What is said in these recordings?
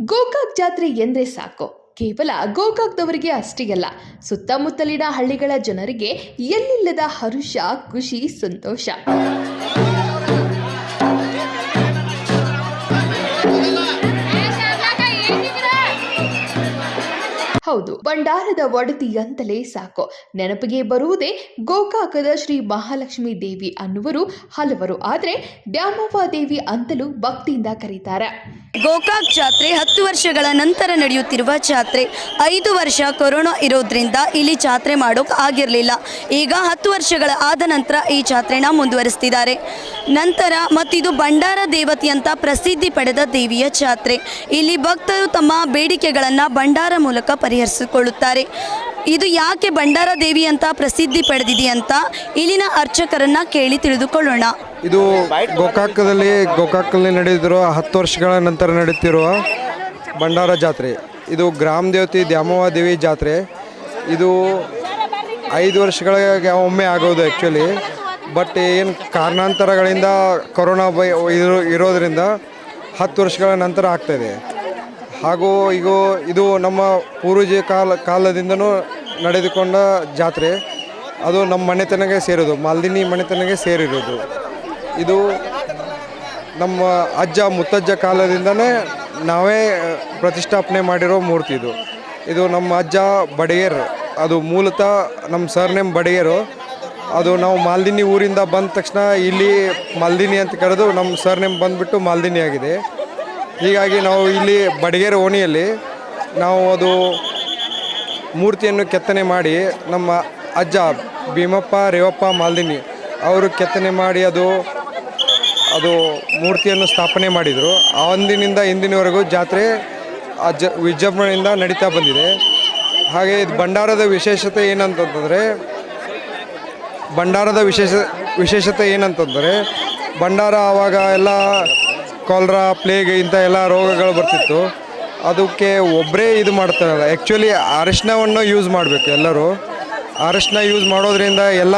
ಗೋಕಾಕ್ ಜಾತ್ರೆ ಎಂದ್ರೆ ಸಾಕು. ಕೇವಲ ಗೋಕಾಕ್ದವರಿಗೆ ಅಷ್ಟೇ ಅಲ್ಲ ಸುತ್ತಮುತ್ತಲಿನ ಹಳ್ಳಿಗಳ ಜನರಿಗೆ ಎಲ್ಲಿಲ್ಲದ ಹರುಷ, ಖುಷಿ, ಸಂತೋಷ. ಹೌದು, ಭಂಡಾರದ ಒಡತಿ ಅಂತಲೇ ಸಾಕು. ನೆನಪಿಗೆ ಬರುವುದೇ ಗೋಕಾಕದ ಶ್ರೀ ಮಹಾಲಕ್ಷ್ಮಿ ದೇವಿ ಅನ್ನುವರು ಹಲವರು. ಆದರೆ ದ್ಯಾಮವ್ವ ದೇವಿ ಅಂತಲೂ ಭಕ್ತಿಯಿಂದ ಕರೀತಾರೆ. ಗೋಕಾಕ್ ಜಾತ್ರೆ ಹತ್ತು ವರ್ಷಗಳ ನಂತರ ನಡೆಯುತ್ತಿರುವ ಜಾತ್ರೆ. ಐದು ವರ್ಷ ಕೊರೋನಾ ಇರೋದ್ರಿಂದ ಇಲ್ಲಿ ಜಾತ್ರೆ ಮಾಡೋಕೆ ಆಗಿರಲಿಲ್ಲ. ಈಗ ಹತ್ತು ವರ್ಷಗಳ ಆದ ನಂತರ ಈ ಜಾತ್ರೆನ ಮುಂದುವರಿಸ್ತಿದ್ದಾರೆ. ನಂತರ ಮತ್ತಿದು ಭಂಡಾರ ದೇವತೆ ಅಂತ ಪ್ರಸಿದ್ಧಿ ಪಡೆದ ದೇವಿಯ ಜಾತ್ರೆ. ಇಲ್ಲಿ ಭಕ್ತರು ತಮ್ಮ ಬೇಡಿಕೆಗಳನ್ನು ಭಂಡಾರ ಮೂಲಕ ಪರಿಹರಿಸಿಕೊಳ್ಳುತ್ತಾರೆ. ಇದು ಯಾಕೆ ಭಂಡಾರ ದೇವಿ ಅಂತ ಪ್ರಸಿದ್ಧಿ ಪಡೆದಿದೆ ಅಂತ ಇಲ್ಲಿನ ಅರ್ಚಕರನ್ನ ಕೇಳಿ ತಿಳಿದುಕೊಳ್ಳೋಣ. ಇದು ಗೋಕಾಕದಲ್ಲಿ ಗೋಕಾಕಲ್ಲಿ ನಡೆದಿರುವ ಹತ್ತು ವರ್ಷಗಳ ನಂತರ ನಡೆಯುತ್ತಿರುವ ಭಂಡಾರ ಜಾತ್ರೆ. ಇದು ಗ್ರಾಮ ದೇವತೆ ದ್ಯಾಮವ್ವ ದೇವಿ ಜಾತ್ರೆ. ಇದು ಐದು ವರ್ಷಗಳ ಒಮ್ಮೆ ಆಗೋದು ಆ್ಯಕ್ಚುಲಿ ಬಟ್ ಏನು ಕಾರಣಾಂತರಗಳಿಂದ ಕೊರೋನಾ ಬೈ ಇರೋ ಇರೋದರಿಂದ ಹತ್ತು ವರ್ಷಗಳ ನಂತರ ಆಗ್ತಾಯಿದೆ ಹಾಗೂ ಈಗ ಇದು ನಮ್ಮ ಪೂರ್ವಜ ಕಾಲ, ಕಾಲದಿಂದನೂ ನಡೆದುಕೊಂಡ ಜಾತ್ರೆ, ಅದು ನಮ್ಮ ಮನೆತನಗೆ ಸೇರೋದು, ಮಾಲ್ದಿನಿ ಮನೆತನಗೆ ಸೇರಿರೋದು. ಇದು ನಮ್ಮ ಅಜ್ಜ ಮುತ್ತಜ್ಜ ಕಾಲದಿಂದನೇ ನಾವೇ ಪ್ರತಿಷ್ಠಾಪನೆ ಮಾಡಿರೋ ಮೂರ್ತಿ ಇದು. ಇದು ನಮ್ಮ ಅಜ್ಜ ಬಡಿಗೇರ್, ಅದು ಮೂಲತಃ ನಮ್ಮ ಸರ್ನೇಮ್ ಬಡಿಗೇರು. ಅದು ನಾವು ಮಾಲ್ದಿನಿ ಊರಿಂದ ಬಂದ ತಕ್ಷಣ ಇಲ್ಲಿ ಮಾಲ್ದಿನಿ ಅಂತ ಕರೆದು ನಮ್ಮ ಸರ್ನೇಮ್ ಬಂದುಬಿಟ್ಟು ಮಾಲ್ದಿನಿ ಆಗಿದೆ. ಹೀಗಾಗಿ ನಾವು ಇಲ್ಲಿ ಬಡಗೇರ್ ಓಣಿಯಲ್ಲಿ, ನಾವು ಅದು ಮೂರ್ತಿಯನ್ನು ಕೆತ್ತನೆ ಮಾಡಿ ನಮ್ಮ ಅಜ್ಜ ಭೀಮಪ್ಪ, ರೇವಪ್ಪ, ಮಾಲ್ದಿನಿ ಅವರು ಕೆತ್ತನೆ ಮಾಡಿ ಅದು ಅದು ಮೂರ್ತಿಯನ್ನು ಸ್ಥಾಪನೆ ಮಾಡಿದರು. ಅಂದಿನಿಂದ ಇಂದಿನವರೆಗೂ ಜಾತ್ರೆ ಅಜ್ಜ ವಿಜೃಂಭಣೆಯಿಂದ ನಡೀತಾ ಬಂದಿದೆ. ಹಾಗೆ ಇದು ಭಂಡಾರದ ವಿಶೇಷತೆ ಏನಂತಂದರೆ ಭಂಡಾರದ ವಿಶೇಷ, ವಿಶೇಷತೆ ಏನಂತಂದರೆ, ಭಂಡಾರ ಆವಾಗ ಎಲ್ಲ ಕಾಲ್ರಾ, ಪ್ಲೇಗ್ ಇಂಥ ಎಲ್ಲ ರೋಗಗಳು ಬರ್ತಿತ್ತು. ಅದಕ್ಕೆ ಒಬ್ಬರೇ ಇದು ಮಾಡ್ತಾರಲ್ಲ. ಆ್ಯಕ್ಚುಲಿ ಅರಿಶಿನವನ್ನು ಯೂಸ್ ಮಾಡಬೇಕು ಎಲ್ಲರೂ. ಅರಿಶಿನ ಯೂಸ್ ಮಾಡೋದ್ರಿಂದ ಎಲ್ಲ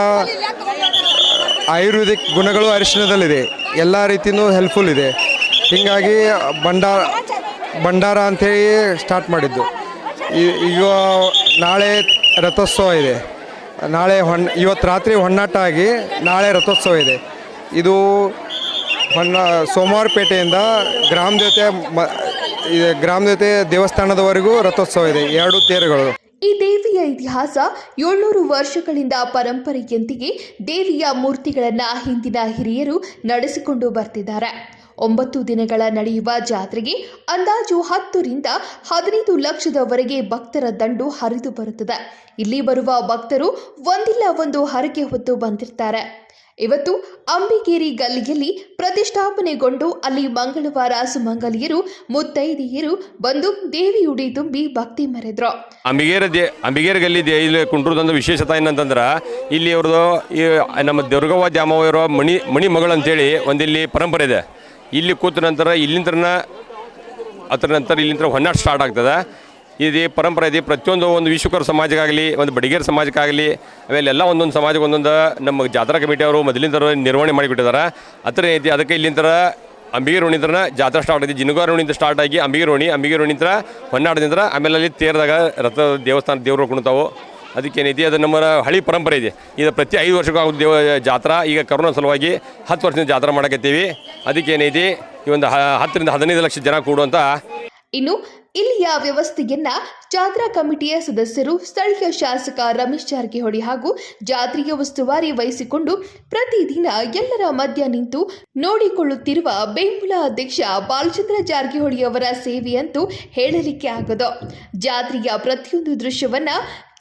ಆಯುರ್ವೇದಿಕ್ ಗುಣಗಳು ಅರಿಶಿನದಲ್ಲಿದೆ. ಎಲ್ಲ ರೀತಿಯೂ ಹೆಲ್ಪ್ಫುಲ್ ಇದೆ. ಹೀಗಾಗಿ ಭಂಡಾರ ಭಂಡಾರ ಅಂಥೇಳಿ ಸ್ಟಾರ್ಟ್ ಮಾಡಿದ್ದು. ಈಗ ನಾಳೆ ರಥೋತ್ಸವ ಇದೆ. ನಾಳೆ ಹೊನ್, ಇವತ್ತು ರಾತ್ರಿ ಹೊನ್ನಾಟ ಆಗಿ ನಾಳೆ ರಥೋತ್ಸವ ಇದೆ. ಇದು ಹೊನ್ನ, ಸೋಮವಾರಪೇಟೆಯಿಂದ ಗ್ರಾಮ ದೇವತೆ ಮ ಇದು. ಗ್ರಾಮ ಜೊತೆ ದೇವಸ್ಥಾನದವರೆಗೂ ರಥೋತ್ಸವ ಇದೆ. ಎರಡು ತೇರುಗಳು. ಈ ದೇವಿಯ ಇತಿಹಾಸ ಏಳ್ನೂರು ವರ್ಷಗಳಿಂದ ಪರಂಪರೆಯಂತೆಯೇ ದೇವಿಯ ಮೂರ್ತಿಗಳನ್ನ ಹಿಂದಿನ ಹಿರಿಯರು ನಡೆಸಿಕೊಂಡು ಬರ್ತಿದ್ದಾರೆ. ಒಂಬತ್ತು ದಿನಗಳ ನಡೆಯುವ ಜಾತ್ರೆಗೆ ಅಂದಾಜು ಹತ್ತರಿಂದ ಹದಿನೈದು ಲಕ್ಷದವರೆಗೆ ಭಕ್ತರ ದಂಡು ಹರಿದು ಬರುತ್ತದೆ. ಇಲ್ಲಿ ಬರುವ ಭಕ್ತರು ಒಂದಿಲ್ಲ ಒಂದು ಹರಕೆ ಹೊತ್ತು ಬಂದಿರ್ತಾರೆ. ಇವತ್ತು ಅಂಬಿಗೇರಿ ಗಲ್ಲಿಯಲ್ಲಿ ಪ್ರತಿಷ್ಠಾಪನೆಗೊಂಡು ಅಲ್ಲಿ ಮಂಗಳವಾರ ಸುಮಂಗಲಿಯರು, ಮುತ್ತೈದೆಯರು ಬಂದು ದೇವಿಯುಡಿ ತುಂಬಿ ಭಕ್ತಿ ಮರೆದ್ರು. ಅಂಬಿಗೇರ ದೇ, ಅಂಬಿಗೇರ ಗಲ್ಲಿ ದೇ, ಇಲ್ಲಿ ಕುಂಟ್ರದೊಂದು ವಿಶೇಷತೆ ಏನಂತಂದ್ರೆ, ಇಲ್ಲಿ ಅವ್ರದ್ದು ಈ, ನಮ್ಮ ದುರ್ಗವ್ವ ದ್ಯಾಮವ್ವ ಇರೋ ಮಣಿ ಮಣಿ ಮಗಳು ಅಂತೇಳಿ ಒಂದಿಲ್ಲಿ ಪರಂಪರೆ ಇದೆ. ಇಲ್ಲಿ ಕೂತ ನಂತರ ಇಲ್ಲಿಂದ್ರನ ಅದ್ರ ನಂತರ ಇಲ್ಲಿಂದ ಹೊನ್ನಾಟ ಸ್ಟಾರ್ಟ್ ಆಗ್ತದೆ. ಇದು ಪರಂಪರೆ, ಇದೆ ಪ್ರತಿಯೊಂದು ಒಂದು ವಿಶ್ವಕರ ಸಮಾಜಕ್ಕಾಗಲಿ, ಒಂದು ಬಡಿಗೇರ ಸಮಾಜಕ್ಕಾಗಲಿ ಎಲ್ಲ ಒಂದೊಂದು ಸಮಾಜಕ್ಕೆ ಒಂದೊಂದು ನಮ್ಮ ಜಾತ್ರಾ ಕಮಿಟಿಯವರು ಮೊದಲಿಂದ ನಿರ್ವಹಣೆ ಮಾಡಿಬಿಟ್ಟಿದ್ದಾರೆ ಅದರ ರೀತಿ ಅದಕ್ಕೆ ಇಲ್ಲಿಂದ ಅಂಬಿಗೆ ರೋಣಿಂದ್ರ ಜಾತ್ರಾ ಸ್ಟಾರ್ಟ್ ಆಗಿದೆ. ಜಿನುಗಾರ ರೋಣಿಂದ ಸ್ಟಾರ್ಟ್ ಆಗಿ ಅಂಬಿಗೆ ರೋಣಿ ಅಂಬಿಗೆ ರೋಣಿಂದ ಹೊನ್ನಾಡದಿಂದ ಆಮೇಲೆ ಅಲ್ಲಿ ತೇರದಾಗ ರಥ ದೇವಸ್ಥಾನ ದೇವರು ಕುಣಿತಾವು. ಅದಕ್ಕೇನೈತಿ ಅದು ನಮ್ಮ ಹಳಿ ಪರಂಪರೆ ಇದೆ. ಇದು ಪ್ರತಿ ಐದು ವರ್ಷಕ್ಕಾಗ ದೇವ, ಜಾತ್ರಾ. ಈಗ ಕರೋನಾ ಸಲುವಾಗಿ ಹತ್ತು ವರ್ಷದಿಂದ ಜಾತ್ರಾ ಮಾಡಕತ್ತೀವಿ. ಅದಕ್ಕೇನೈತಿ ಈ ಒಂದು ಹತ್ತರಿಂದ ಹದಿನೈದು ಲಕ್ಷ ಜನ ಕೂಡುವಂಥ ಇನ್ನು ಇಲ್ಲಿಯ ವ್ಯವಸ್ಥೆಯನ್ನ ಜಾತ್ರಾ ಕಮಿಟಿಯ ಸದಸ್ಯರು ಸ್ಥಳೀಯ ಶಾಸಕ ರಮೇಶ್ ಜಾರಕಿಹೊಳಿ ಹಾಗೂ ಜಾತ್ರೆಯ ಉಸ್ತುವಾರಿ ವಹಿಸಿಕೊಂಡು ಪ್ರತಿದಿನ ಎಲ್ಲರ ಮಧ್ಯ ನಿಂತು ನೋಡಿಕೊಳ್ಳುತ್ತಿರುವ ಬೆಂಬಲ ಅಧ್ಯಕ್ಷ ಬಾಲಚಂದ್ರ ಜಾರಕಿಹೊಳಿ ಅವರ ಸೇವೆಯಂತೂ ಹೇಳಲಿಕ್ಕೆ ಆಗದು. ಜಾತ್ರೆಯ ಪ್ರತಿಯೊಂದು ದೃಶ್ಯವನ್ನ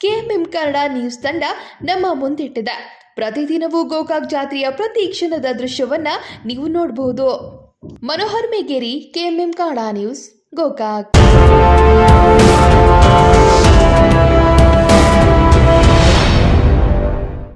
ಕೆಎಂಎಂ ಕನ್ನಡ ನ್ಯೂಸ್ ತಂಡ ನಮ್ಮ ಮುಂದಿಟ್ಟಿದೆ. ಪ್ರತಿದಿನವೂ ಗೋಕಾಕ್ ಜಾತ್ರೆಯ ಪ್ರತಿ ಕ್ಷಣದ ದೃಶ್ಯವನ್ನ ನೀವು ನೋಡಬಹುದು ಮನೋಹರ್ ಮೇಗೇರಿ, ಕೆಎಂಎಂ ಕನ್ನಡ ನ್ಯೂಸ್. ಗೋಕಾಕ್